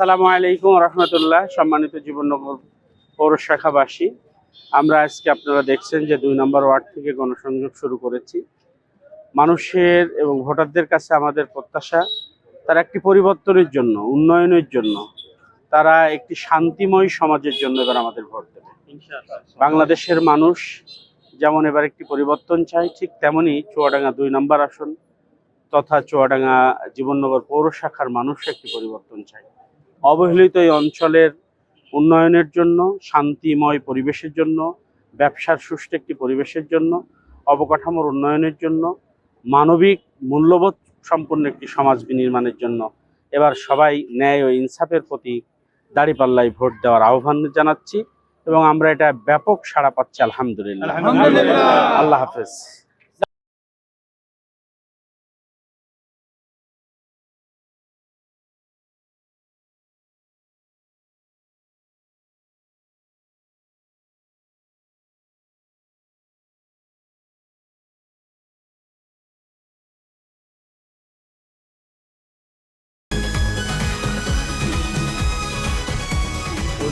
আসসালামু আলাইকুম রহমতুল্লাহ সম্মানিত জীবননগর পৌর শাখাবাসী আমরা আজকে আপনারা দেখছেন যে দুই নম্বর ওয়ার্ড থেকে গণসংযোগ শুরু করেছি। মানুষের এবং ভোটারদের কাছে আমাদের প্রত্যাশা তারা একটি পরিবর্তনের জন্য উন্নয়নের জন্য তারা একটি শান্তিময় সমাজের জন্য এবার আমাদের ভোট দেবে। বাংলাদেশের মানুষ যেমন এবার একটি পরিবর্তন চায় ঠিক তেমনি চুয়াডাঙ্গা দুই নম্বর আসন তথা চুয়াডাঙ্গা জীবননগর পৌর শাখার মানুষ একটি পরিবর্তন চাই। অবহেলিত এই অঞ্চলের উন্নয়নের জন্য শান্তিময় পরিবেশের জন্য ব্যবসার সুষ্ঠু একটি পরিবেশের জন্য অবকাঠামোর উন্নয়নের জন্য মানবিক মূল্যবোধ সম্পন্ন একটি সমাজ বিনির্মাণের জন্য এবার সবাই ন্যায় ও ইনসাফের প্রতি দাঁড়িপাল্লায় ভোট দেওয়ার আহ্বান জানাচ্ছি এবং আমরা এটা ব্যাপক সাড়া পাচ্ছি আলহামদুলিল্লাহ। আলহামদুলিল্লাহ। আল্লাহ হাফেজ।